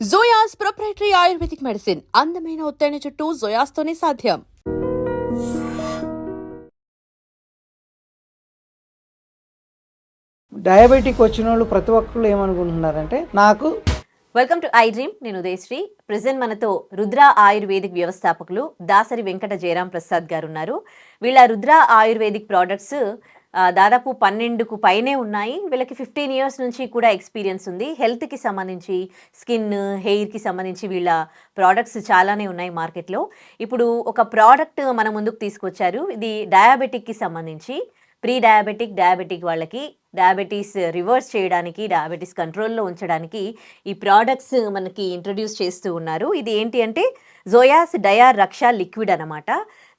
జోయాస్ proprietary ayurvedic medicine అందమైన ఒత్తైన చుట్టూ జోయాస్తోనే సాధ్యం. డయాబెటిక్ వచ్చిన వాళ్ళు ప్రతి ఒక్కళ్ళు ఏమనుకుంటున్నారంటే నాకు వెల్కమ్ టు ఐ డ్రీమ్ నేను ఉదయశ్రీ. ప్రజెంట్ మనతో రుద్ర ఆయుర్వేదిక్ వ్యవస్థాపకులు దాసరి వెంకట జయరాం ప్రసాద్ గారు ఉన్నారు వీళ్ళ రుద్ర ఆయుర్వేదిక్ ప్రోడక్ట్స్ దాదాపు పన్నెండుకు పైనే ఉన్నాయి. వీళ్ళకి ఫిఫ్టీన్ ఇయర్స్ నుంచి కూడా ఎక్స్పీరియన్స్ ఉంది. హెల్త్కి సంబంధించి స్కిన్ హెయిర్కి సంబంధించి వీళ్ళ ప్రోడక్ట్స్ చాలానే ఉన్నాయి మార్కెట్లో. ఇప్పుడు ఒక ప్రోడక్ట్ మన ముందుకు తీసుకొచ్చారు. ఇది డయాబెటిక్కి సంబంధించి. ప్రీ డయాబెటిక్ డయాబెటిక్ వాళ్ళకి డయాబెటీస్ రివర్స్ చేయడానికి డయాబెటీస్ కంట్రోల్లో ఉంచడానికి ఈ ప్రోడక్ట్స్ మనకి ఇంట్రడ్యూస్ చేస్తూ ఉన్నారు. ఇది ఏంటి అంటే జోయాస్ డయా రక్ష లిక్విడ్ అనమాట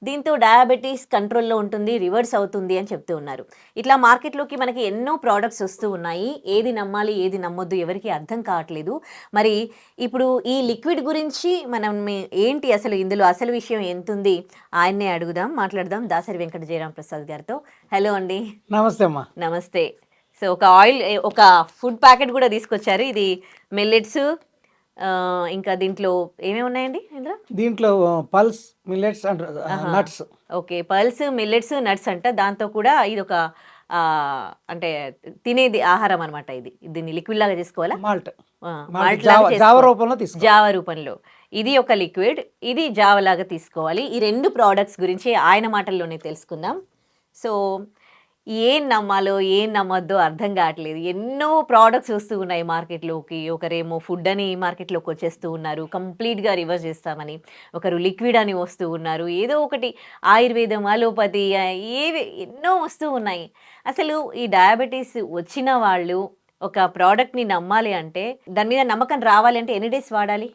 దీంతో డయాబెటీస్ కంట్రోల్లో ఉంటుంది రివర్స్ అవుతుంది అని చెప్తూ ఉన్నారు. ఇట్లా మార్కెట్లోకి మనకి ఎన్నో ప్రోడక్ట్స్ వస్తూ ఉన్నాయి. ఏది నమ్మాలి ఏది నమ్మొద్దు ఎవరికి అర్థం కావట్లేదు. మరి ఇప్పుడు ఈ లిక్విడ్ గురించి మనం ఏంటి అసలు ఇందులో అసలు విషయం ఎంతుంది? ఆయన్నే అడుగుదాం మాట్లాడదాం. దాసరి వెంకట జయరాం ప్రసాద్ గారితో. హలో అండి. నమస్తే అమ్మా. నమస్తే. సో ఒక ఆయిల్ ఒక ఫుడ్ ప్యాకెట్ కూడా తీసుకొచ్చారు. ఇది మిల్లెట్స్ ఇంకా దీంట్లో ఏమేమి ఉన్నాయండి ఇందులో? దీంట్లో pulse millets and nuts. Okay pulse millets nuts అంట. దాంతో కూడా ఇది ఒక అంటే తినేది ఆహారం అనమాట ఇది. దీన్ని లిక్విడ్ లాగా చేసుకోవాలా? మాల్ట్. మాల్ట్. జావ. రూపంలో జావ రూపంలో. ఇది ఒక లిక్విడ్ ఇది జావ లాగా తీసుకోవాలి. ఈ రెండు ప్రోడక్ట్స్ గురించి ఆయన మాటల్లోనే తెలుసుకుందాం. సో ఏం నమ్మాలో ఏం నమ్మద్దో అర్థం కావట్లేదు. ఎన్నో ప్రోడక్ట్స్ వస్తూ ఉన్నాయి మార్కెట్లోకి. ఒకరేమో ఫుడ్ అని మార్కెట్లోకి వచ్చేస్తూ ఉన్నారు. కంప్లీట్గా రివర్స్ చేస్తామని. ఒకరు లిక్విడ్ అని వస్తూ ఉన్నారు. ఏదో ఒకటి ఆయుర్వేదం అలోపతి ఏవి ఎన్నో వస్తూ ఉన్నాయి. అసలు ఈ డయాబెటీస్ వచ్చిన వాళ్ళు ఒక ప్రోడక్ట్ని నమ్మాలి అంటే దాని మీద నమ్మకం రావాలి అంటే ఎన్ని డేస్ వాడాలి?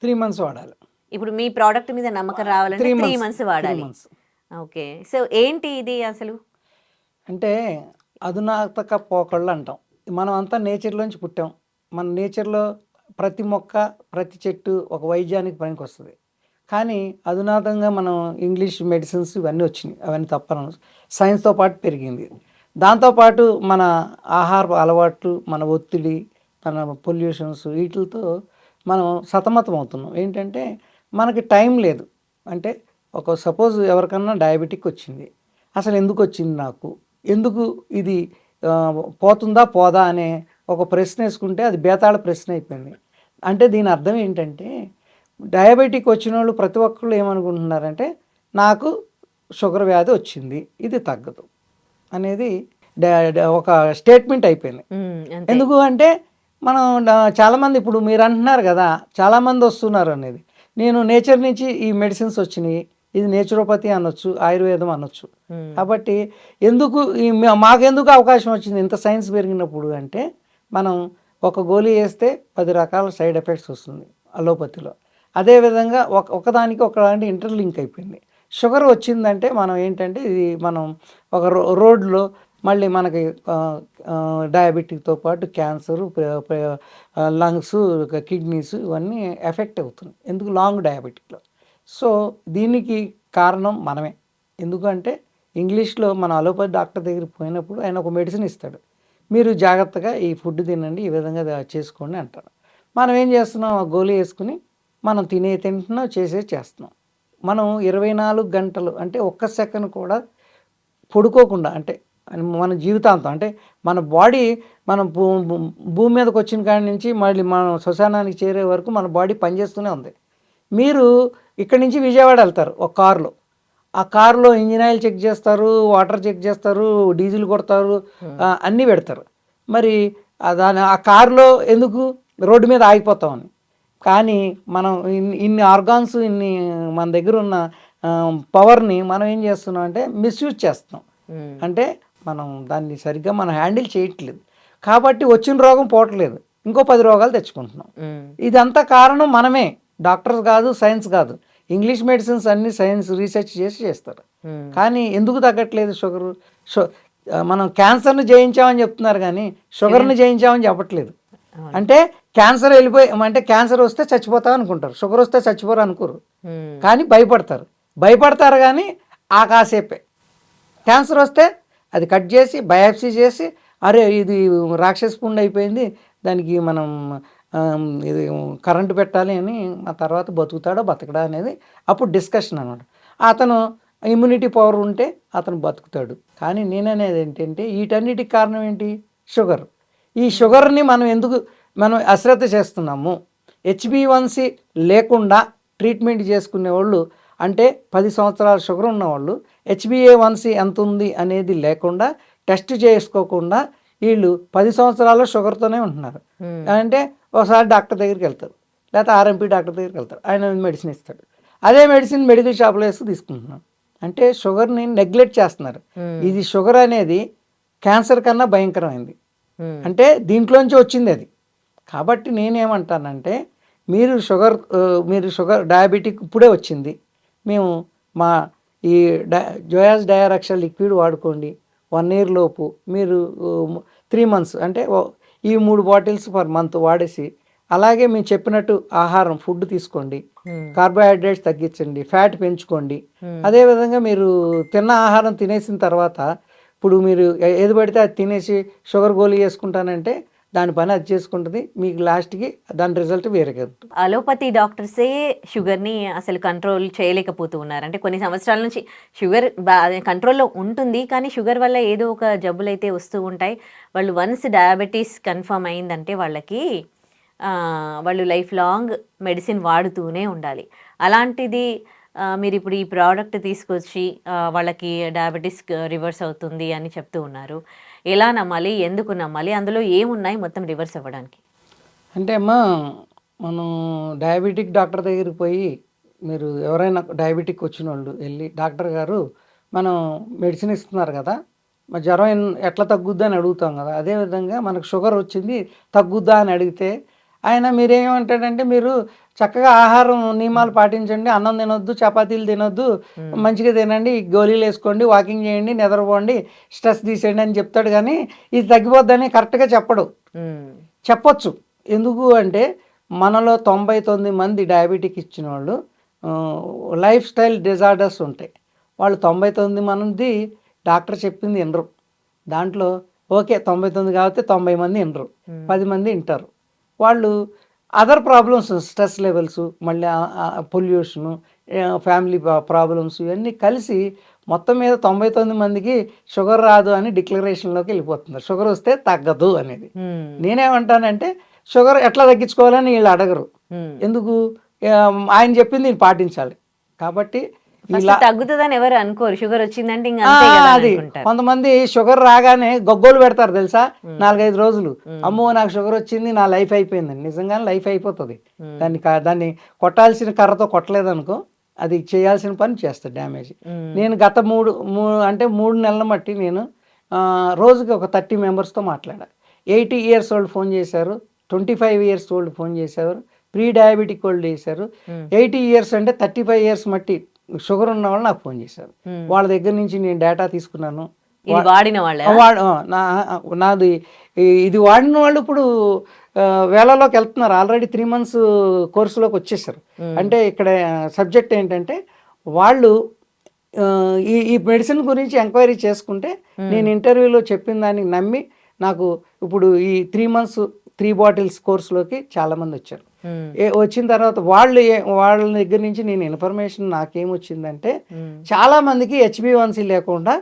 త్రీ మంత్స్ వాడాలి. ఇప్పుడు మీ ప్రోడక్ట్ మీద నమ్మకం రావాలంటే త్రీ మంత్స్ వాడాలి. ఓకే సో ఏంటి ఇది అసలు? అంటే అధునాతక పోకళ్ళు అంటాం మనం అంతా నేచర్లోంచి పుట్టాం. మన నేచర్లో ప్రతి మొక్క ప్రతి చెట్టు ఒక వైద్యానికి పనికి వస్తుంది కానీ అధునాతంగా మనం ఇంగ్లీష్ మెడిసిన్స్ ఇవన్నీ వచ్చినాయి. అవన్నీ తప్పను. సైన్స్తో పాటు పెరిగింది. దాంతోపాటు మన ఆహార అలవాట్లు మన ఒత్తిడి మన పొల్యూషన్స్ వీటితో మనం సతమతం అవుతున్నాం ఏంటంటే మనకి టైం లేదు. అంటే ఒక సపోజ్ ఎవరికన్నా డయాబెటిక్ వచ్చింది. అసలు ఎందుకు వచ్చింది నాకు? ఎందుకు ఇది పోతుందా పోదా అనే ఒక ప్రశ్న వేసుకుంటే అది బేతాళ ప్రశ్న అయిపోయింది. అంటే దీని అర్థం ఏంటంటే డయాబెటిక్ వచ్చిన వాళ్ళు ప్రతి ఒక్కళ్ళు ఏమనుకుంటున్నారంటే నాకు షుగర్ వ్యాధి వచ్చింది ఇది తగ్గదు అనేది ఒక స్టేట్మెంట్ అయిపోయింది. ఎందుకు అంటే మనం చాలామంది ఇప్పుడు మీరు అంటున్నారు కదా చాలామంది వస్తున్నారు అనేది. నేను నేచర్ నుంచి ఈ మెడిసిన్స్ వచ్చినాయి ఇది నేచురోపతి అనొచ్చు ఆయుర్వేదం అనొచ్చు. కాబట్టి ఎందుకు మాకెందుకు అవకాశం వచ్చింది ఇంత సైన్స్ పెరిగినప్పుడు అంటే మనం ఒక గోళీ వేస్తే పది రకాల సైడ్ ఎఫెక్ట్స్ వస్తుంది అలోపతిలో అదేవిధంగా ఒక ఒకదానికి ఒకదానికి ఇంటర్లింక్ అయిపోయింది. షుగర్ వచ్చిందంటే మనం ఏంటంటే ఇది మనం ఒక రో రోడ్లో మళ్ళీ మనకి డయాబెటిక్తో పాటు క్యాన్సరు లంగ్స్ కిడ్నీస్ ఇవన్నీ ఎఫెక్ట్ అవుతుంది ఎందుకు? లాంగ్ డయాబెటిక్లో. సో దీనికి కారణం మనమే. ఎందుకంటే ఇంగ్లీష్లో మన అలోపతి డాక్టర్ దగ్గరికి పోయినప్పుడు ఆయన ఒక మెడిసిన్ ఇస్తాడు. మీరు జాగ్రత్తగా ఈ ఫుడ్ తినండి ఈ విధంగా చేసుకోండి అంటారు మనం ఏం చేస్తున్నాం? ఆ గోళీ వేసుకుని మనం తినే తింటున్నాం చేసే చేస్తున్నాం. మనం ఇరవై నాలుగు గంటలు అంటే ఒక్క సెకండ్ కూడా పడుకోకుండా అంటే మన జీవితాంతం అంటే మన బాడీ మనం భూ భూ- భూమి మీదకి వచ్చిన కాడి నుంచి మళ్ళీ మనం శ్మశానానికి చేరే వరకు మన బాడీ పనిచేస్తూనే ఉంది. మీరు ఇక్కడి నుంచి విజయవాడ వెళ్తారు ఒక కారులో. ఆ కారులో ఇంజిన్ ఆయిల్ చెక్ చేస్తారు వాటర్ చెక్ చేస్తారు డీజిల్ కొడతారు అన్నీ పెడతారు. మరి దాని ఆ కారులో ఎందుకు? రోడ్డు మీద ఆగిపోతామని కానీ మనం ఇన్ని ఇన్ని ఆర్గాన్స్ ఇన్ని మన దగ్గర ఉన్న పవర్ని మనం ఏం చేస్తున్నాం అంటే మిస్యూజ్ చేస్తున్నాం. అంటే మనం దాన్ని సరిగ్గా మనం హ్యాండిల్ చేయట్లేదు. కాబట్టి వచ్చిన రోగం పోవట్లేదు. ఇంకో పది రోగాలు తెచ్చుకుంటున్నాం. ఇదంతా కారణం మనమే. డాక్టర్స్ కాదు సైన్స్ కాదు. ఇంగ్లీష్ మెడిసిన్స్ అన్ని సైన్స్ రీసెర్చ్ చేసి చేస్తారు. కానీ ఎందుకు తగ్గట్లేదు షుగర్? షు మనం క్యాన్సర్ని జయించామని చెప్తున్నారు కానీ షుగర్ని జయించామని చెప్పట్లేదు. అంటే క్యాన్సర్ వెళ్ళిపోయి అంటే క్యాన్సర్ వస్తే చచ్చిపోతాం అనుకుంటారు. షుగర్ వస్తే చచ్చిపోరు అనుకోరు. కానీ భయపడతారు. భయపడతారు కానీ ఆ కాసేపే. క్యాన్సర్ వస్తే అది కట్ చేసి బయాప్సీ చేసి అరే ఇది రాక్షస పుండు అయిపోయింది దానికి మనం ఇది కరెంటు పెట్టాలి అని ఆ తర్వాత బతుకుతాడో బతకడా అనేది అప్పుడు డిస్కషన్ అనమాట అతను ఇమ్యూనిటీ పవర్ ఉంటే అతను బతుకుతాడు. కానీ నేననేది ఏంటంటే వీటన్నిటికి కారణం ఏంటి? షుగర్. ఈ షుగర్ని మనం ఎందుకు మనం అశ్రద్ధ చేస్తున్నాము? హెచ్బివన్సి లేకుండా ట్రీట్మెంట్ చేసుకునే వాళ్ళు అంటే పది సంవత్సరాల షుగర్ ఉన్నవాళ్ళు హెచ్బిఏ వన్సి ఎంత ఉంది అనేది లేకుండా టెస్ట్ చేసుకోకుండా వీళ్ళు పది సంవత్సరాల షుగర్తోనే ఉంటున్నారు. అంటే ఒకసారి డాక్టర్ దగ్గరికి వెళ్తారు. లేకపోతే ఆర్ఎంపీ డాక్టర్ దగ్గరికి వెళ్తారు. ఆయన మెడిసిన్ ఇస్తాడు. అదే మెడిసిన్ మెడికల్ షాప్లో వేసి తీసుకుంటున్నాం. అంటే షుగర్ని నెగ్లెక్ట్ చేస్తున్నారు. ఇది షుగర్ అనేది క్యాన్సర్ కన్నా భయంకరమైంది. అంటే దీంట్లోంచి వచ్చింది అది. కాబట్టి నేనేమంటానంటే మీరు షుగర్ మీరు షుగర్ డయాబెటిక్ ఇప్పుడే వచ్చింది. మేము మా ఈ డై జోయాస్ డయారక్ష లిక్విడ్ వాడుకోండి. వన్ ఇయర్ లోపు మీరు త్రీ మంత్స్ అంటే ఈ మూడు బాటిల్స్ పర్ మంత్ వాడేసి అలాగే మేము చెప్పినట్టు ఆహారం ఫుడ్ తీసుకోండి. కార్బోహైడ్రేట్స్ తగ్గించండి ఫ్యాట్ పెంచుకోండి. అదేవిధంగా మీరు తిన్న ఆహారం తినేసిన తర్వాత ఇప్పుడు మీరు ఏది పడితే అది తినేసి షుగర్ గోళీ వేసుకుంటానంటే దాని పని అది చేసుకుంటుంది. మీకు లాస్ట్కి దాని రిజల్ట్ వేరేగా ఉంటుంది అలోపతి డాక్టర్సే షుగర్ని అసలు కంట్రోల్ చేయలేకపోతూ ఉన్నారు. అంటే కొన్ని సంవత్సరాల నుంచి షుగర్ కంట్రోల్లో ఉంటుంది. కానీ షుగర్ వల్ల ఏదో ఒక జబ్బులు అయితే వస్తూ ఉంటాయి. వాళ్ళు వన్స్ డయాబెటీస్ కన్ఫర్మ్ అయిందంటే వాళ్ళకి వాళ్ళు లైఫ్ లాంగ్ మెడిసిన్ వాడుతూనే ఉండాలి. అలాంటిది మీరు ఇప్పుడు ఈ ప్రోడక్ట్ తీసుకొచ్చి వాళ్ళకి డయాబెటీస్ రివర్స్ అవుతుంది అని చెప్తూ ఉన్నారు. ఎలా నమ్మాలి ఎందుకు నమ్మాలి అందులో ఏమున్నాయి మొత్తం రివర్స్ అవ్వడానికి? అంటే అమ్మా మనం డయాబెటిక్ డాక్టర్ దగ్గరికి పోయి మీరు ఎవరైనా డయాబెటిక్ వచ్చిన వాళ్ళు వెళ్ళి డాక్టర్ గారు మనం మెడిసిన్ ఇస్తున్నారు కదా మరి జ్వరం ఎట్లా తగ్గుద్దా అని అడుగుతాం కదా. అదేవిధంగా మనకు షుగర్ వచ్చింది తగ్గుద్దా అని అడిగితే ఆయన మీరేమంటాడంటే మీరు చక్కగా ఆహారం నియమాలు పాటించండి. అన్నం తినొద్దు చపాతీలు తినొద్దు. మంచిగా తినండి. గోళీలు వేసుకోండి వాకింగ్ చేయండి నిద్రపోండి. స్ట్రెస్ తీసేయండి అని చెప్తాడు కానీ ఇది తగ్గిపోద్దని కరెక్ట్గా చెప్పడు. చెప్పొచ్చు. ఎందుకు అంటే మనలో తొంభై తొమ్మిది మంది డయాబెటిక్ ఇచ్చిన వాళ్ళు లైఫ్ స్టైల్ డిజార్డర్స్ ఉంటాయి. వాళ్ళు తొంభై తొమ్మిది మంది డాక్టర్ చెప్పింది వినరు. దాంట్లో ఓకే తొంభై తొమ్మిది కాబట్టి తొంభై మంది వినరు. పది మంది వింటారు. వాళ్ళు అదర్ ప్రాబ్లమ్స్ స్ట్రెస్ లెవెల్స్ మళ్ళీ పొల్యూషను ఫ్యామిలీ ప్రాబ్లమ్స్ ఇవన్నీ కలిసి మొత్తం మీద తొంభై తొమ్మిది మందికి షుగర్ రాదు అని డిక్లరేషన్లోకి వెళ్ళిపోతున్నారు. షుగర్ వస్తే తగ్గదు అనేది. మ్మ్. నేనేమంటానంటే షుగర్ ఎట్లా తగ్గించుకోవాలని వీళ్ళు అడగరు. మ్మ్. ఎందుకు? ఆయన చెప్పింది నేను పాటించాలి. కాబట్టి ఇలా తగ్గుతుందని ఎవరు అనుకోరు. షుగర్ వచ్చిందంటే అది. కొంతమంది షుగర్ రాగానే గొగ్గోలు పెడతారు తెలుసా? నాలుగైదు రోజులు. అమ్మో నాకు షుగర్ వచ్చింది నా లైఫ్ అయిపోయిందని నిజంగానే లైఫ్ అయిపోతుంది. దాన్ని దాన్ని కొట్టాల్సిన కర్రతో కొట్టలేదు అనుకో అది చేయాల్సిన పని చేస్తుంది డ్యామేజ్. నేను గత మూడు మూ- అంటే మూడు నెలల మట్టి నేను రోజుకి ఒక థర్టీ మెంబర్స్తో మాట్లాడా ఎయిటీ ఇయర్స్ వాళ్ళు ఫోన్ చేశారు ట్వంటీ ఫైవ్ ఇయర్స్ వాళ్ళు ఫోన్ చేశారు ప్రీ డయాబెటిక్ వాళ్ళు చేశారు ఎయిటీ ఇయర్స్ అంటే థర్టీ ఫైవ్ ఇయర్స్ మట్టి షుగర్ ఉన్న వాళ్ళు నాకు ఫోన్ చేశారు. వాళ్ళ దగ్గర నుంచి నేను డేటా తీసుకున్నాను. వాడిన వాళ్ళే? నాది ఇది వాడిన వాళ్ళు ఇప్పుడు వేలలోకి వెళ్తున్నారు. ఆల్రెడీ త్రీ మంత్స్ కోర్సులోకి వచ్చేసారు. అంటే ఇక్కడ సబ్జెక్ట్ ఏంటంటే వాళ్ళు ఈ ఈ మెడిసిన్ గురించి ఎంక్వైరీ చేసుకుంటే నేను ఇంటర్వ్యూలో చెప్పిన దానికి నమ్మి నాకు ఇప్పుడు ఈ త్రీ మంత్స్ త్రీ బాటిల్స్ కోర్సులోకి చాలామంది వచ్చారు. వచ్చిన తర్వాత వాళ్ళు ఏ- వాళ్ళ దగ్గర నుంచి నేను ఇన్ఫర్మేషన్ నాకేం వచ్చిందంటే మ్మ్. చాలా మందికి హెచ్బివన్సీ లేకుండా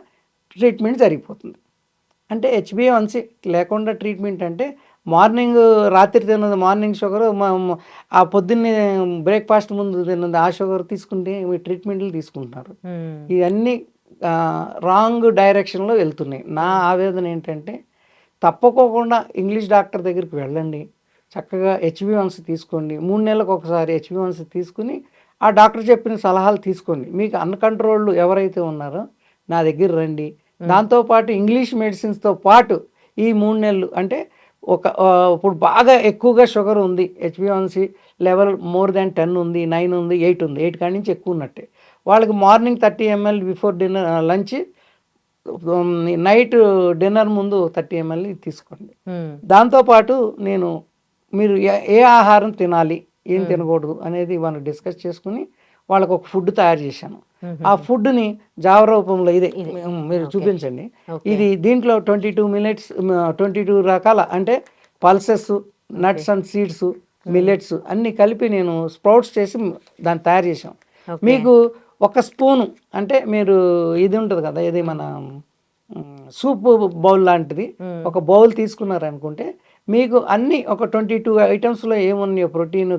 ట్రీట్మెంట్ జరిగిపోతుంది అంటే హెచ్బివన్సీ లేకుండా ట్రీట్మెంట్ అంటే మార్నింగ్ రాత్రి తిన్నది మార్నింగ్ షుగర్ ఆ పొద్దున్నే బ్రేక్ఫాస్ట్ ముందు తిన్నది ఆ షుగర్ తీసుకుంటే మీ ట్రీట్మెంట్లు తీసుకుంటున్నారు. ఇవన్నీ రాంగ్ డైరెక్షన్లో వెళ్తున్నాయి నా ఆవేదన ఏంటంటే తప్పకోకుండా ఇంగ్లీష్ డాక్టర్ దగ్గరికి వెళ్ళండి చక్కగా హెచ్బివన్సీ తీసుకోండి. మూడు నెలలకు ఒకసారి హెచ్బివన్సీ తీసుకుని ఆ డాక్టర్ చెప్పిన సలహాలు తీసుకోండి. మీకు అన్కంట్రోల్డ్ ఎవరైతే ఉన్నారో నా దగ్గర రండి. దాంతోపాటు ఇంగ్లీష్ మెడిసిన్స్తో పాటు ఈ మూడు నెలలు అంటే ఒక ఇప్పుడు బాగా ఎక్కువగా షుగర్ ఉంది H B one C level more than ten ఉంది నైన్ ఉంది ఎయిట్ ఉంది. ఎయిట్ కాడి నుంచి ఎక్కువ ఉన్నట్టే. వాళ్ళకి morning thirty ML before dinner lunch night dinner ముందు థర్టీ ఎంఎల్ తీసుకోండి. దాంతోపాటు నేను మీరు ఏ- ఆహారం తినాలి ఏం తినకూడదు అనేది మనం డిస్కస్ చేసుకుని వాళ్ళకు ఒక ఫుడ్ తయారు చేశాను. ఆ ఫుడ్ని జావ రూపంలో ఇదే మీరు చూపించండి. ఇది దీంట్లో twenty two minutes twenty two రకాల అంటే pulses nuts and seeds millets అన్ని కలిపి నేను స్ప్రౌట్స్ చేసి దాన్ని తయారు చేసాం. మీకు ఒక స్పూను అంటే మీరు ఇది ఉంటుంది కదా ఇది మన సూప్ బౌల్ లాంటిది ఒక బౌల్ తీసుకున్నారనుకుంటే మీకు అన్ని ఒక ట్వంటీ టూ ఐటమ్స్లో ఏమున్నాయో ప్రోటీన్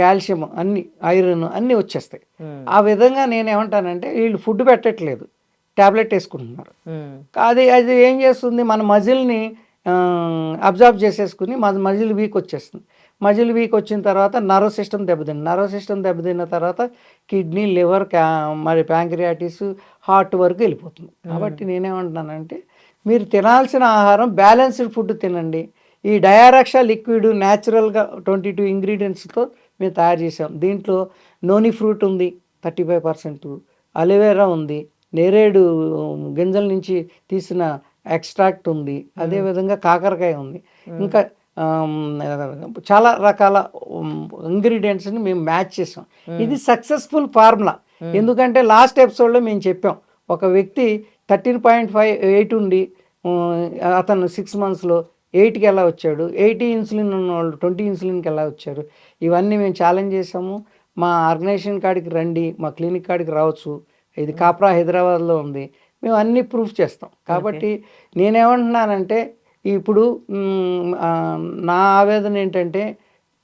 కాల్షియం అన్ని ఐరన్ అన్నీ వచ్చేస్తాయి. ఆ విధంగా నేను ఏమంటానంటే వీళ్ళు ఫుడ్ పెట్టట్లేదు. ట్యాబ్లెట్ వేసుకుంటున్నారు. అది అది ఏం చేస్తుంది? మన మజిల్ని అబ్జర్వ్ చేసేసుకుని మన మజిల్ వీక్ వచ్చేస్తుంది. మజిల్ వీక్ వచ్చిన తర్వాత నర్వ్ సిస్టమ్ దెబ్బతింది. నర్వ్ సిస్టమ్ దెబ్బతిన్న తర్వాత కిడ్నీ లివర్ క్యా మరి ప్యాంక్రియాటిస్ హార్ట్ వరకు వెళ్ళిపోతుంది. కాబట్టి నేనేమంటున్నానంటే మీరు తినాల్సిన ఆహారం బ్యాలెన్స్డ్ ఫుడ్ తినండి. ఈ డయారక్షా లిక్విడ్ న్యాచురల్గా ట్వంటీ టూ ఇంగ్రీడియంట్స్తో మేము తయారు చేసాం దీంట్లో నోని ఫ్రూట్ ఉంది thirty five percent aloe vera ఉంది నేరేడు గింజల నుంచి తీసిన ఎక్స్ట్రాక్ట్ ఉంది అదేవిధంగా కాకరకాయ ఉంది. ఇంకా చాలా రకాల ఇంగ్రీడియంట్స్ని మేము మ్యాచ్ చేసాం ఇది సక్సెస్ఫుల్ ఫార్ములా. ఎందుకంటే లాస్ట్ ఎపిసోడ్లో మేము చెప్పాం ఒక వ్యక్తి థర్టీన్ పాయింట్ ఫైవ్ ఎయిట్ ఉండి అతను సిక్స్ మంత్స్లో ఎయిట్కి ఎలా వచ్చాడు? ఎయిటీ ఇన్సులిన్ ఉన్న వాళ్ళు ట్వంటీ ఇన్సులిన్కి ఎలా వచ్చారు? ఇవన్నీ మేము ఛాలెంజ్ చేసాము మా ఆర్గనైజేషన్ కాడికి రండి మా క్లినిక్ కాడికి రావచ్చు. ఇది కాప్రా హైదరాబాద్లో ఉంది. మేము అన్ని ప్రూఫ్ చేస్తాం. కాబట్టి నేనేమంటున్నానంటే ఇప్పుడు నా ఆవేదన ఏంటంటే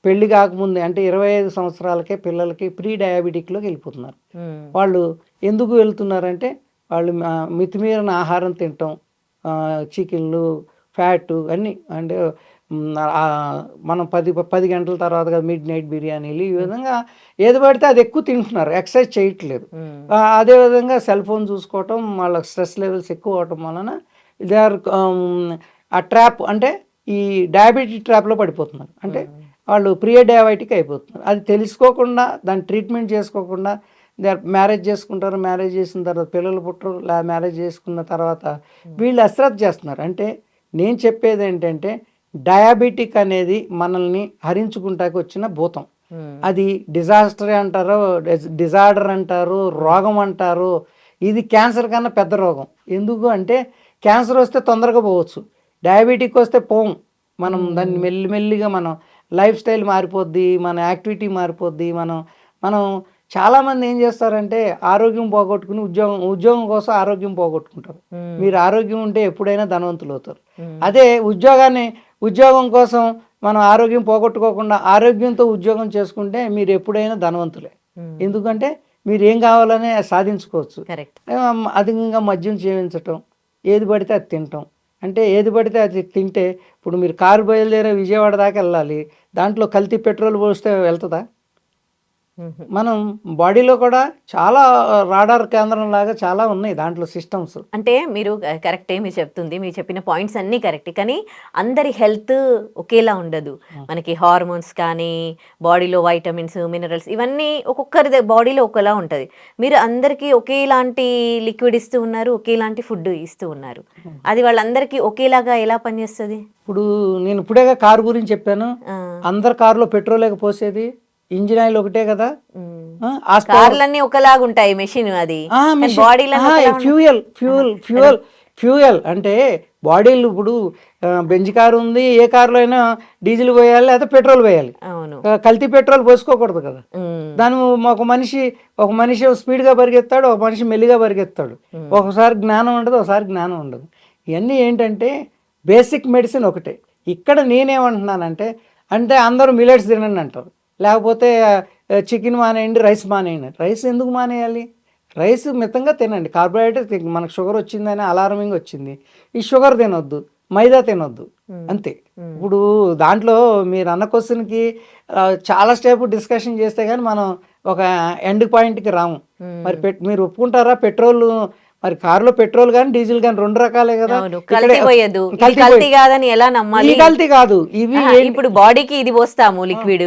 పెళ్ళి కాకముందే అంటే ఇరవై ఐదు సంవత్సరాలకే పిల్లలకి ప్రీ డయాబెటిక్లోకి వెళ్ళిపోతున్నారు వాళ్ళు ఎందుకు వెళ్తున్నారంటే వాళ్ళు మితిమీరిన ఆహారం తినటం చికెన్లు ఫ్యాట్ అన్నీ ఆ, మనం పది పది గంటల తర్వాత కదా మిడ్ నైట్ బిర్యానీలు ఈ విధంగా ఏది పడితే అది ఎక్కువ తింటున్నారు ఎక్సర్సైజ్ చేయట్లేదు. ఆ, అదేవిధంగా సెల్ ఫోన్ చూసుకోవటం వాళ్ళ స్ట్రెస్ లెవెల్స్ ఎక్కువ అవటం వలన దే ఆర్ ఆ ట్రాప్ అంటే ఈ డయాబెటిక్ ట్రాప్లో పడిపోతున్నారు. అంటే వాళ్ళు ప్రియ డయాబెటిక్ అయిపోతున్నారు. అది తెలుసుకోకుండా దాన్ని ట్రీట్మెంట్ చేసుకోకుండా దే మ్యారేజ్ చేసుకుంటారు మ్యారేజ్ చేసిన తర్వాత పిల్లలు పుట్టరు లే మ్యారేజ్ చేసుకున్న తర్వాత వీళ్ళు అశ్రద్ధ చేస్తున్నారు. అంటే నేను చెప్పేది ఏంటంటే డయాబెటిక్ అనేది మనల్ని హరించుకుంటాకి వచ్చిన భూతం. అది డిజాస్టర్ అంటారు డిజార్డర్ అంటారు రోగం అంటారు ఇది క్యాన్సర్ కన్నా పెద్ద రోగం. ఎందుకు అంటే క్యాన్సర్ వస్తే తొందరగా పోవచ్చు. డయాబెటిక్ వస్తే పోం. మనం దాన్ని మెల్లిమెల్లిగా మనం లైఫ్ స్టైల్ మారిపోద్ది మన యాక్టివిటీ మారిపోద్ది మనం మనం చాలామంది ఏం చేస్తారంటే ఆరోగ్యం పోగొట్టుకుని ఉద్యోగం ఉద్యోగం కోసం ఆరోగ్యం పోగొట్టుకుంటారు. మీరు ఆరోగ్యం ఉంటే ఎప్పుడైనా ధనవంతులు అవుతారు అదే ఉద్యోగాన్ని ఉద్యోగం కోసం మనం ఆరోగ్యం పోగొట్టుకోకుండా ఆరోగ్యంతో ఉద్యోగం చేసుకుంటే మీరు ఎప్పుడైనా ధనవంతులే. ఎందుకంటే మీరు ఏం కావాలనే సాధించుకోవచ్చు. అధికంగా మద్యం సేవించటం ఏది పడితే అది తినటం. అంటే ఏది పడితే అది తింటే ఇప్పుడు మీరు కారు బయలుదేరే విజయవాడ దాకా వెళ్ళాలి. దాంట్లో కల్తీ పెట్రోల్ పోస్తే వెళ్తుందా? మనం బాడీలో కూడా చాలా రాడార్ కేంద్రం లాగా చాలా ఉన్నాయి దాంట్లో సిస్టమ్స్. అంటే మీరు కరెక్టే మీరు చెప్తుంది మీరు చెప్పిన పాయింట్స్ అన్నీ కరెక్ట్ కానీ అందరి హెల్త్ ఒకేలా ఉండదు. మనకి హార్మోన్స్ కానీ బాడీలో వైటమిన్స్ మినరల్స్ ఇవన్నీ ఒక్కొక్కరి బాడీలో ఒకలా ఉంటుంది. మీరు అందరికీ ఒకేలాంటి లిక్విడ్ ఇస్తూ ఉన్నారు ఒకేలాంటి ఫుడ్ ఇస్తూ ఉన్నారు. అది వాళ్ళందరికీ ఒకేలాగా ఎలా పనిచేస్తుంది? ఇప్పుడు నేను ఇప్పుడేగా కారు గురించి చెప్పాను. అందరు కారులో పెట్రోల్ పోసేది ఇంజిన్ ఆయిల్ ఒకటే కదా? కార్లన్నీ ఒకలాగా ఉంటాయి మెషిన్ అది. Fuel fuel fuel fuel. అంటే బాడీలు ఇప్పుడు బెంజ్ కారు ఉంది ఏ కారులో అయినా డీజిల్ పోయాలి లేదా పెట్రోల్ పోయాలి. కల్తీ పెట్రోల్ పోసుకోకూడదు కదా. దాని ఒక మనిషి ఒక మనిషి స్పీడ్గా పరిగెత్తాడు ఒక మనిషి మెల్లిగా పరిగెత్తాడు. ఒకసారి జ్ఞానం ఉండదు ఒకసారి జ్ఞానం ఉండదు. ఇవన్నీ ఏంటంటే బేసిక్ మెడిసిన్ ఒకటే. ఇక్కడ నేనేమంటున్నానంటే అంటే అందరూ మిలెట్స్ తినండి అంటారు. లేకపోతే చికెన్ మానేయండి రైస్ మానేయండి. రైస్ ఎందుకు మానేయాలి? రైస్ మితంగా తినండి. కార్బోహైడ్రేట్ మనకు షుగర్ వచ్చిందని అలారమింగ్ వచ్చింది. ఈ షుగర్ తినొద్దు మైదా తినొద్దు. అంతే. ఇప్పుడు దాంట్లో మీరు అన్న క్వశ్చన్కి చాలా స్టెప్ డిస్కషన్ చేస్తే కానీ మనం ఒక ఎండ్ పాయింట్కి రాము. మరి పెట్ మీరు ఒప్పుకుంటారా? పెట్రోల్ మరి కారులో పెట్రోల్ కానీ డీజిల్ కానీ రెండు రకాలే కదా. కల్తీ. కాదని ఎలా నమ్మాలి? కల్తీ కాదు. ఇవి ఇప్పుడు బాడీకి ఇది పోస్తాము లిక్విడ్.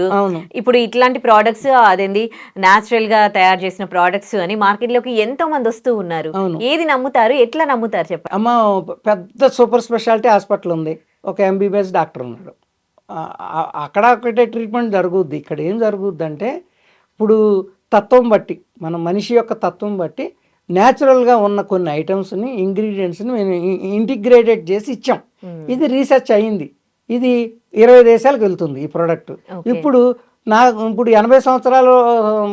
ఇప్పుడు ఇట్లాంటి ప్రోడక్ట్స్ అదేంది న్యాచురల్గా తయారు చేసిన ప్రోడక్ట్స్ అని మార్కెట్లోకి ఎంతో మంది వస్తూ ఉన్నారు. ఏది నమ్ముతారు? ఎట్లా నమ్ముతారు చెప్పండి? అమ్మ పెద్ద సూపర్ స్పెషాలిటీ హాస్పిటల్ ఉంది. ఒక ఎంబీబీఎస్ డాక్టర్ ఉన్నాడు. అక్కడ ఒకటే ట్రీట్మెంట్ జరుగుద్ది. ఇక్కడ ఏం జరుగుద్ది అంటే ఇప్పుడు తత్వం బట్టి మన మనిషి యొక్క తత్వం బట్టి న్యాచురల్గా ఉన్న కొన్ని ఐటమ్స్ని ఇంగ్రీడియంట్స్ని మేము ఇంటిగ్రేటెడ్ చేసి ఇచ్చాం. ఇది రీసెర్చ్ అయింది. ఇది ఇరవై దేశాలకు వెళ్తుంది ఈ ప్రోడక్ట్. ఇప్పుడు నా ఇప్పుడు ఎనభై సంవత్సరాలు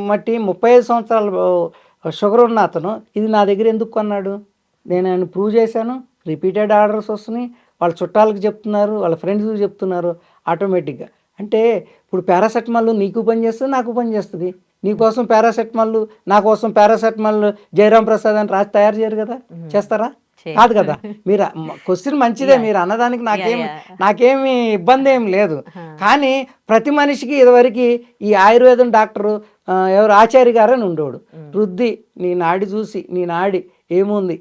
మట్టి ముప్పై ఐదు సంవత్సరాలు షుగర్ ఉన్న అతను ఇది నా దగ్గర ఎందుకు కొన్నాడు? నేను ఆయన ప్రూవ్ చేశాను. రిపీటెడ్ ఆర్డర్స్ వస్తున్నాయి. వాళ్ళ చుట్టాలకు చెప్తున్నారు. వాళ్ళ ఫ్రెండ్స్కి చెప్తున్నారు ఆటోమేటిక్గా. అంటే ఇప్పుడు పారాసెటమాల్ నీకు పని చేస్తుంది నాకు పని చేస్తుంది నీకోసం పారాసెటమాల్ నా కోసం పారాసెటమాల్ జయరాం ప్రసాద్ అని రాసి తయారు చేయరు కదా? చేస్తారా. కాదు కదా? మీరు క్వశ్చన్ మంచిదే మీరు అన్నదానికి నాకేం yeah. నాకేమి ఇబ్బంది ఏం లేదు. కానీ ప్రతి మనిషికి ఇదివరకు ఈ ఆయుర్వేదం డాక్టరు ఎవరు ఆచార్య గారు అని ఉండేవాడు. రుద్ది నీ నాడి చూసి నీ నాడి ఏముంది?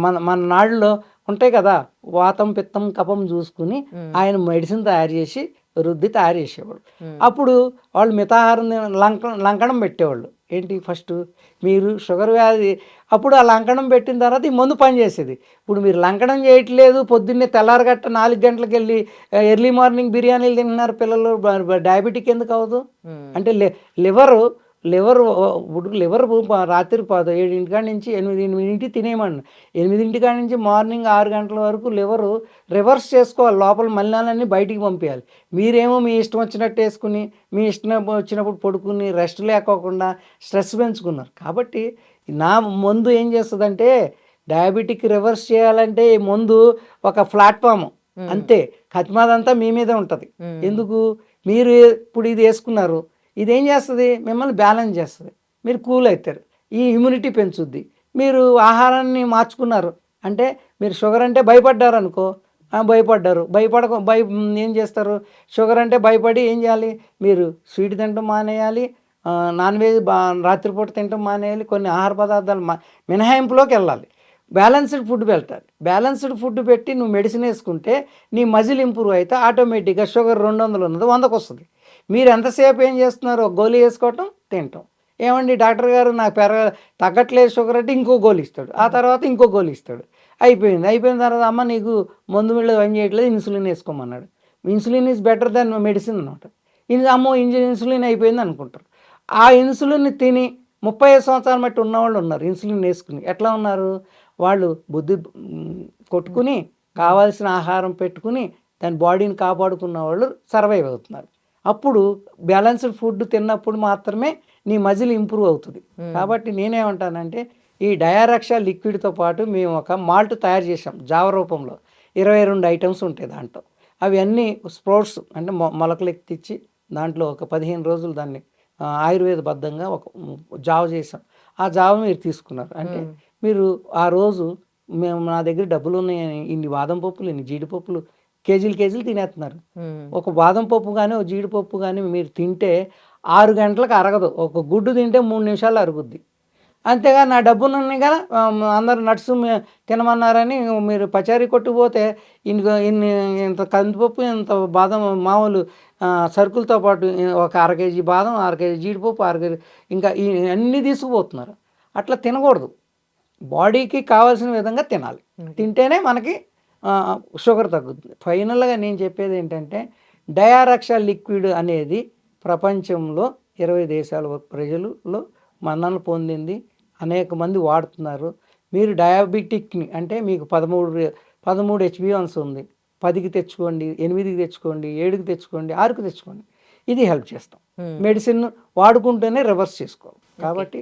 మన మన నాడులో ఉంటాయి కదా వాతం పిత్తం కఫం చూసుకుని ఆయన మెడిసిన్ తయారు చేసి రుద్ది తయారు చేసేవాడు అప్పుడు వాళ్ళు మితాహారం లంక లంకణం పెట్టేవాళ్ళు. ఏంటి ఫస్ట్ మీరు షుగర్ వ్యాధి అప్పుడు ఆ లంకణం పెట్టిన తర్వాత ఈ మందు పనిచేసేది ఇప్పుడు మీరు లంకణం చేయట్లేదు పొద్దున్నే తెల్లారగట్ట నాలుగు గంటలకు వెళ్ళి ఎర్లీ మార్నింగ్ బిర్యానీలు తింటున్నారు పిల్లలు డయాబెటిక్ ఎందుకు అవ్వదు? అంటే లివరు లివర్ ఇప్పుడు లివర్ రాత్రి పద ఏడింటి కాడ నుంచి ఎనిమిది ఎనిమిదింటి తినేయమండి. ఎనిమిదింటి కాడ నుంచి మార్నింగ్ ఆరు గంటల వరకు లివరు రివర్స్ చేసుకోవాలి. లోపల మలినాలన్నీ బయటికి పంపించాలి మీరేమో మీ ఇష్టం వచ్చినట్టు వేసుకుని మీ ఇష్టం వచ్చినప్పుడు పడుకుని రెస్ట్ లేకోకుండా స్ట్రెస్ పెంచుకున్నారు. కాబట్టి నా మందు ఏం చేస్తుందంటే డయాబెటిక్ రివర్స్ చేయాలంటే ఈ మందు ఒక ప్లాట్ఫామ్. అంతే. కతిమాదంతా మీ మీదే ఉంటుంది. ఎందుకు? మీరు ఇప్పుడు ఇది వేసుకున్నారు? ఇదేం చేస్తుంది? మిమ్మల్ని బ్యాలెన్స్ చేస్తుంది. మీరు కూల్ అవుతారు ఈ ఇమ్యూనిటీ పెంచుద్ది. మీరు ఆహారాన్ని మార్చుకున్నారు. అంటే మీరు షుగర్ అంటే భయపడ్డారు అనుకో భయపడ్డారు. భయపడక భయ ఏం చేస్తారు? షుగర్ అంటే భయపడి ఏం చేయాలి? మీరు స్వీట్ తినడం మానేయాలి. నాన్ వెజ్ బా రాత్రిపూట తినడం మానేయాలి. కొన్ని ఆహార పదార్థాలు మా మినహాయింపులోకి వెళ్ళాలి. బ్యాలెన్స్డ్ ఫుడ్ పెట్టాలి. బ్యాలెన్స్డ్ ఫుడ్ పెట్టి నువ్వు మెడిసిన్ వేసుకుంటే నీ మజిల్ ఇంప్రూవ్ అయితే ఆటోమేటిక్గా షుగర్ రెండు వందలు ఉన్నది వందకు వస్తుంది మీరు ఎంతసేపు ఏం చేస్తున్నారు ఒక గోళీ వేసుకోవటం తింటాం ఏమండి? డాక్టర్ గారు నాకు పెరగ తగ్గట్లేదు షుగర్ అంటే ఇంకో గోళీ ఇస్తాడు. ఆ తర్వాత ఇంకో గోళీ ఇస్తాడు. అయిపోయింది. అయిపోయిన తర్వాత అమ్మ నీకు మందు మిళ్ళు పని చేయట్లేదు insulin వేసుకోమన్నాడు. Insulin is better than medicine అనమాట ఇన్ అమ్మో ఇంజ ఇన్సులిన్ అయిపోయింది అనుకుంటారు. ఆ ఇన్సులిన్ తిని ముప్పై ఐదు సంవత్సరాలు బట్టి ఉన్నవాళ్ళు ఉన్నారు ఇన్సులిన్ వేసుకుని. ఎట్లా ఉన్నారు? వాళ్ళు బుద్ధి కొట్టుకుని కావాల్సిన ఆహారం పెట్టుకుని దాని బాడీని కాపాడుకున్న వాళ్ళు సర్వైవ్ అవుతున్నారు. అప్పుడు బ్యాలెన్స్డ్ ఫుడ్ తిన్నప్పుడు మాత్రమే నీ మజిల్ ఇంప్రూవ్ అవుతుంది. కాబట్టి నేనేమంటానంటే ఈ డయారక్ష లిక్విడ్తో పాటు మేము ఒక మాల్ట్ తయారు చేసాం జావ రూపంలో. ఇరవై రెండు ఐటమ్స్ ఉంటాయి దాంట్లో. అవి అన్నీ స్ప్రోట్స్ అంటే మొ మొలకలు ఎత్తిచ్చి దాంట్లో ఒక పదిహేను రోజులు దాన్ని ఆ, ఆయుర్వేద బద్ధంగా ఒక జావ చేసాం ఆ జావ మీరు తీసుకున్నారు. అంటే మీరు ఆ రోజు మేము నా దగ్గర డబ్బులు ఉన్నాయని ఇన్ని బాదం పప్పులు ఇన్ని జీడిపప్పులు కేజీలు కేజీలు తినేస్తున్నారు. ఒక బాదం పప్పు కానీ ఒక జీడిపప్పు కానీ మీరు తింటే ఆరు గంటలకు అరగదు. ఒక గుడ్డు తింటే మూడు నిమిషాలు అరుగుద్ది. అంతేగా నా డబ్బులు ఉన్నాయి కదా అందరు నట్స్ తినమన్నారని మీరు పచారీ కొట్టుకుపోతే ఇన్ని ఇన్ని ఇంత కందిపప్పు ఇంత బాదం మామూలు సరుకులతో పాటు ఒక అర కేజీ బాదం అర కేజీ జీడిపప్పు అర కేజీ ఇంకా అన్నీ తీసుకుపోతున్నారు. అట్లా తినకూడదు. బాడీకి కావాల్సిన విధంగా తినాలి. తింటేనే మనకి షుగర్ తగ్గుతుంది. ఫైనల్గా నేను చెప్పేది ఏంటంటే డయారక్ష లిక్విడ్ అనేది ప్రపంచంలో ఇరవై దేశాల ప్రజలలో మన్ననలు పొందింది అనేక మంది వాడుతున్నారు. మీరు డయాబెటిక్ని అంటే మీకు పదమూడు పదమూడు హెచ్బివన్స్ ఉంది. పదికి తెచ్చుకోండి ఎనిమిదికి తెచ్చుకోండి ఏడుకి తెచ్చుకోండి ఆరుకి తెచ్చుకోండి. ఇది హెల్ప్ చేస్తాం. మెడిసిన్ వాడుకుంటూనే రివర్స్ చేసుకోవాలి. కాబట్టి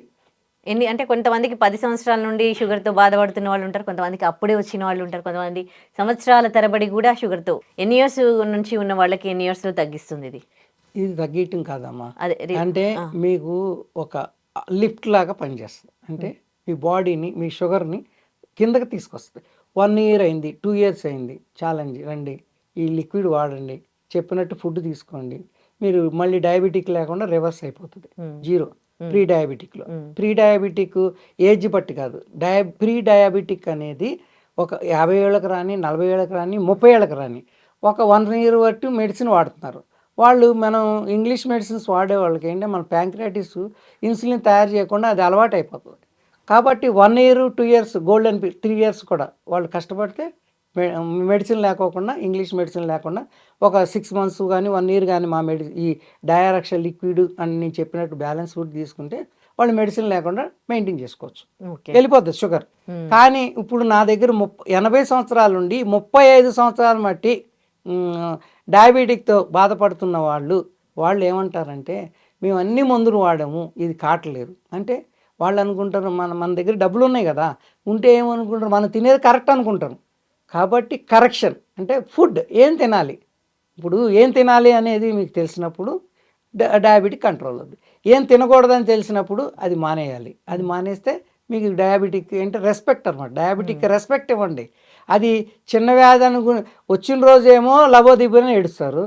ఎన్ని అంటే కొంతమందికి పది సంవత్సరాల నుండి షుగర్తో బాధపడుతున్న వాళ్ళు ఉంటారు కొంతమందికి అప్పుడే వచ్చిన వాళ్ళు ఉంటారు కొంతమంది సంవత్సరాల తరబడి కూడా షుగర్తో. ఎన్ని ఇయర్స్ నుంచి ఉన్న వాళ్ళకి ఎన్ని ఇయర్స్లో తగ్గిస్తుంది ఇది? ఇది తగ్గటం కాదమ్మా. అదే అంటే. మీకు ఒక లిఫ్ట్ లాగా పనిచేస్తుంది. అంటే మీ బాడీని మీ షుగర్ని కిందకి తీసుకొస్తుంది. వన్ ఇయర్ అయింది టూ ఇయర్స్ అయింది ఛాలెంజ్ రండి ఈ లిక్విడ్ వాడండి చెప్పినట్టు ఫుడ్ తీసుకోండి. మీరు మళ్ళీ డయాబెటిక్ లేకుండా రివర్స్ అయిపోతుంది. జీరో. ప్రీ డయాబెటిక్లో ప్రీ డయాబెటిక్ ఏజ్ బట్టి కాదు. డయా ప్రీ డయాబెటిక్ అనేది ఒక యాభై ఏళ్ళకి రాని నలభై ఏళ్ళకి రాని ముప్పై ఏళ్ళకి రాని ఒక వన్ ఇయర్ బట్టి మెడిసిన్ వాడుతున్నారు. వాళ్ళు మనం ఇంగ్లీష్ మెడిసిన్స్ వాడే వాళ్ళకి ఏంటంటే మన ప్యాంక్రియాటిస్ ఇన్సులిన్ తయారు చేయకుండా అది అలవాటు అయిపోతుంది కాబట్టి one year two years golden three years కూడా వాళ్ళు కష్టపడితే మెడిసిన్ లేకోకుండా ఇంగ్లీష్ మెడిసిన్ లేకుండా ఒక సిక్స్ మంత్స్ కానీ వన్ ఇయర్ కానీ మా మెడి ఈ డయారక్ష లిక్విడ్ అని నేను చెప్పినట్టు బ్యాలెన్స్ ఫుడ్ తీసుకుంటే వాళ్ళు మెడిసిన్ లేకుండా మెయింటైన్ చేసుకోవచ్చు. వెళ్ళిపోద్ది షుగర్. కానీ ఇప్పుడు నా దగ్గర ముప్ప ఎనభై సంవత్సరాల నుండి ముప్పై ఐదు సంవత్సరాల మట్టి డయాబెటిక్తో బాధపడుతున్న వాళ్ళు వాళ్ళు ఏమంటారంటే మేము అన్ని మందులు వాడాము ఇది కాటలేరు అంటే వాళ్ళు అనుకుంటారు మన మన దగ్గర డబ్బులు ఉన్నాయి కదా ఉంటే ఏమనుకుంటారు? మనం తినేది కరెక్ట్ అనుకుంటారు. కాబట్టి కరెక్షన్ అంటే ఫుడ్ ఏం తినాలి? ఇప్పుడు ఏం తినాలి అనేది మీకు తెలిసినప్పుడు డయాబెటిక్ కంట్రోల్ అవుద్ది ఏం తినకూడదని తెలిసినప్పుడు అది మానేయాలి. అది మానేస్తే మీకు డయాబెటిక్ అంటే రెస్పెక్ట్ అనమాట డయాబెటిక్ రెస్పెక్ట్ ఇవ్వండి. అది చిన్న వ్యాధి అనుకు వచ్చిన రోజేమో లబోదిబ్బని ఏడుస్తారు.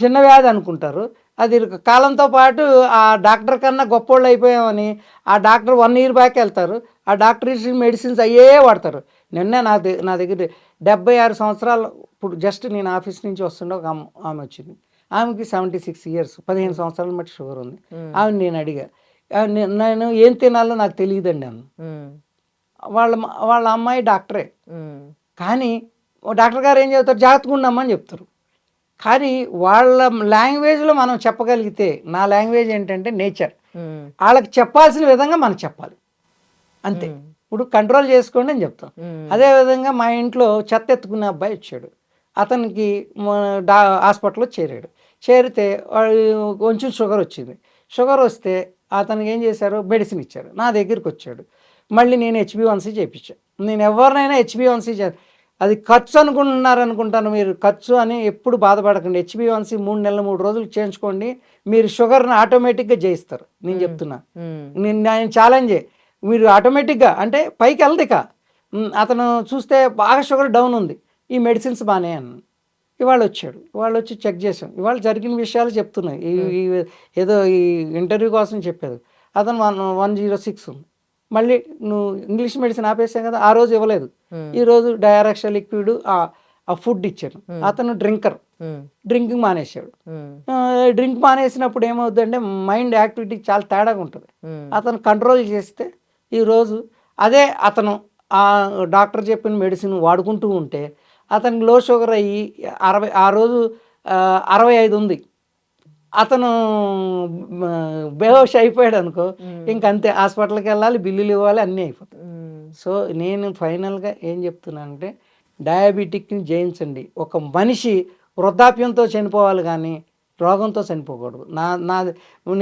చిన్న వ్యాధి అనుకుంటారు. అది కాలంతో పాటు ఆ డాక్టర్ కన్నా గొప్పోళ్ళు అయిపోయామని ఆ డాక్టర్ వన్ ఇయర్ బ్యాక్ వెళ్తారు. ఆ డాక్టర్ ఇచ్చిన మెడిసిన్స్ అయ్యే వాడతారు. నిన్నే నా నా దగ్గర డెబ్బై ఆరు సంవత్సరాలు ఇప్పుడు జస్ట్ నేను ఆఫీస్ నుంచి వస్తుండే ఒక ఆమె వచ్చింది. ఆమెకి సెవెంటీ సిక్స్ ఇయర్స్ పదిహేను సంవత్సరాల మట్టి షుగర్ ఉంది. ఆమె నేను అడిగా. నేను ఏం తినాలో నాకు తెలియదండి అన్న వాళ్ళ వాళ్ళ అమ్మాయి డాక్టరే. కానీ డాక్టర్ గారు ఏం చెప్తారు జాగ్రత్తగా ఉండమ్మని చెప్తారు. కానీ వాళ్ళ లాంగ్వేజ్లో మనం చెప్పగలిగితే నా లాంగ్వేజ్ ఏంటంటే నేచర్. వాళ్ళకి చెప్పాల్సిన విధంగా మనం చెప్పాలి. అంతే. ఇప్పుడు కంట్రోల్ చేసుకోండి అని చెప్తాం. అదేవిధంగా మా ఇంట్లో చెత్త ఎత్తుకునే అబ్బాయి వచ్చాడు. అతనికి డా హాస్పిటల్లో చేరాడు. చేరితే కొంచెం షుగర్ వచ్చింది. షుగర్ వస్తే అతనికి ఏం చేశారు? మెడిసిన్ ఇచ్చారు. నా దగ్గరికి వచ్చాడు. మళ్ళీ నేను హెచ్బి వన్సీ చేయించాను నేను ఎవరినైనా హెచ్బి వన్సీ చే అది ఖర్చు అనుకుంటున్నారు అనుకుంటాను మీరు. ఖర్చు అని ఎప్పుడు బాధపడకండి. హెచ్బి వన్సీ మూడు నెలలు మూడు రోజులు చేయించుకోండి. మీరు షుగర్ని ఆటోమేటిక్గా జయిస్తారు. నేను చెప్తున్నా. నేను నేను ఛాలెంజే మీరు ఆటోమేటిక్గా అంటే పైకి వెళ్ది ఇక. ఉమ్, అతను చూస్తే బాగా షుగర్ డౌన్ ఉంది. ఈ మెడిసిన్స్ బాగానే అన్నాను ఇవాళ వచ్చాడు. ఇవాళ వచ్చి చెక్ చేసాం ఇవాళ జరిగిన విషయాలు చెప్తున్నాయి. ఈ ఏదో ఈ ఇంటర్వ్యూ కోసం చెప్పేది అతను వన్ వన్ జీరో సిక్స్ ఉంది. మళ్ళీ నువ్వు ఇంగ్లీష్ మెడిసిన్ ఆపేసాం కదా ఆ రోజు ఇవ్వలేదు. ఈ రోజు లిక్విడ్ ఆ ఫుడ్ ఇచ్చాను అతను డ్రింకర్. డ్రింకింగ్ మానేశాడు. డ్రింక్ మానేసినప్పుడు ఏమవుతుందంటే మైండ్ యాక్టివిటీ చాలా తేడాగా ఉంటుంది. అతను కంట్రోల్ చేస్తే ఈరోజు అదే అతను ఆ డాక్టర్ చెప్పిన మెడిసిన్ వాడుకుంటూ ఉంటే అతనికి లో షుగర్ అయ్యి అరవై ఆ రోజు అరవై ఐదు ఉంది. అతను బేహోష్ అయిపోయాడు అనుకో ఇంకంతే హాస్పిటల్కి వెళ్ళాలి బిల్లులు ఇవ్వాలి అన్నీ అయిపోతాయి. సో నేను ఫైనల్గా ఏం చెప్తున్నానంటే డయాబెటిక్ని జయించండి. ఒక మనిషి వృద్ధాప్యంతో చనిపోవాలి కానీ రోగంతో చనిపోకూడదు. నా నా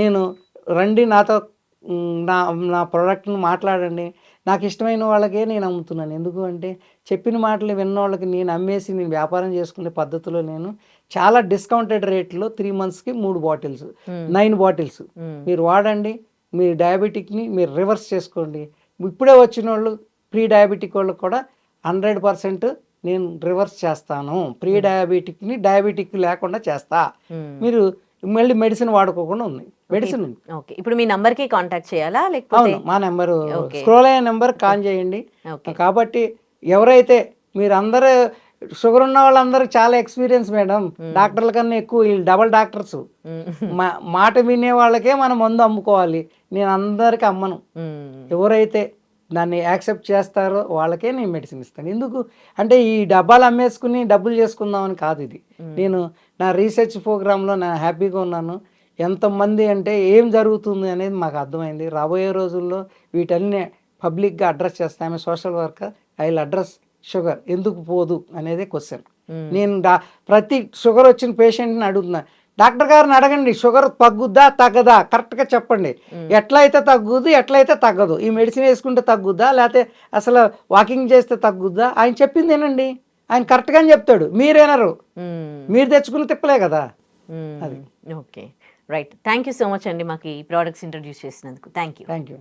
నేను రండి నాతో నా నా ప్రోడక్ట్ని మాట్లాడండి. నాకు ఇష్టమైన వాళ్ళకే నేను అమ్ముతున్నాను. ఎందుకు అంటే చెప్పిన మాటలు విన్న వాళ్ళకి నేను అమ్మేసి నేను వ్యాపారం చేసుకునే పద్ధతిలో నేను చాలా డిస్కౌంటెడ్ రేట్లో త్రీ మంత్స్కి మూడు బాటిల్స్ నైన్ బాటిల్స్. మీరు వాడండి మీ డయాబెటిక్ని మీరు రివర్స్ చేసుకోండి. ఇప్పుడే వచ్చిన వాళ్ళు ప్రీ డయాబెటిక్ వాళ్ళకి కూడా హండ్రెడ్ పర్సెంట్ నేను రివర్స్ చేస్తాను. ప్రీ డయాబెటిక్ని డయాబెటిక్ లేకుండా చేస్తా. మీరు మళ్ళీ మెడిసిన్ వాడుకోకుండా ఉంది. మెడిసిన్ ఉంది. ఓకే ఇప్పుడు మీ నంబర్కి కాంటాక్ట్ చేయాలా? లేకపోతే అవును మా నెంబరు. స్క్రోల్ అయ్యే నెంబర్ కాల్ చేయండి. కాబట్టి ఎవరైతే మీరు అందరూ షుగర్ ఉన్న వాళ్ళందరూ చాలా ఎక్స్పీరియన్స్ మేడం. డాక్టర్ల కన్నా ఎక్కువ వీళ్ళు డబల్ డాక్టర్స్. మా మాట వినే వాళ్ళకే మనం మందు అమ్ముకోవాలి. నేను అందరికి అమ్మను. ఎవరైతే దాన్ని యాక్సెప్ట్ చేస్తారో వాళ్ళకే నేను మెడిసిన్ ఇస్తాను. ఎందుకు? అంటే ఈ డబ్బాలు అమ్మేసుకుని డబ్బులు చేసుకుందామని కాదు ఇది. నేను నా రీసెర్చ్ ప్రోగ్రాంలో నేను హ్యాపీగా ఉన్నాను. ఎంతమంది అంటే ఏం జరుగుతుంది అనేది మాకు అర్థమైంది. రాబోయే రోజుల్లో వీటన్ని పబ్లిక్గా అడ్రస్ చేస్తాను social worker I will address sugar. ఎందుకు పోదు అనేది క్వశ్చన్. నేను డా ప్రతి షుగర్ వచ్చిన పేషెంట్ని అడుగుతున్నా డాక్టర్ గారిని అడగండి షుగర్ తగ్గుద్దా తగ్గదా? కరెక్ట్గా చెప్పండి. ఎట్లయితే తగ్గుద్ది ఎట్లయితే తగ్గదు. ఈ మెడిసిన్ వేసుకుంటే తగ్గుద్దా లేకపోతే అసలు వాకింగ్ చేస్తే తగ్గుద్దా? ఆయన చెప్పింది ఏనండి ఆయన కరెక్ట్గానే చెప్తాడు. మీరేనరు. మీరు తెచ్చుకుని తిప్పలే కదా. అది. Okay. Right thank you so much అండి మాకు ఈ ప్రోడక్ట్స్ ఇంట్రడ్యూస్ చేసినందుకు. Thank you thank you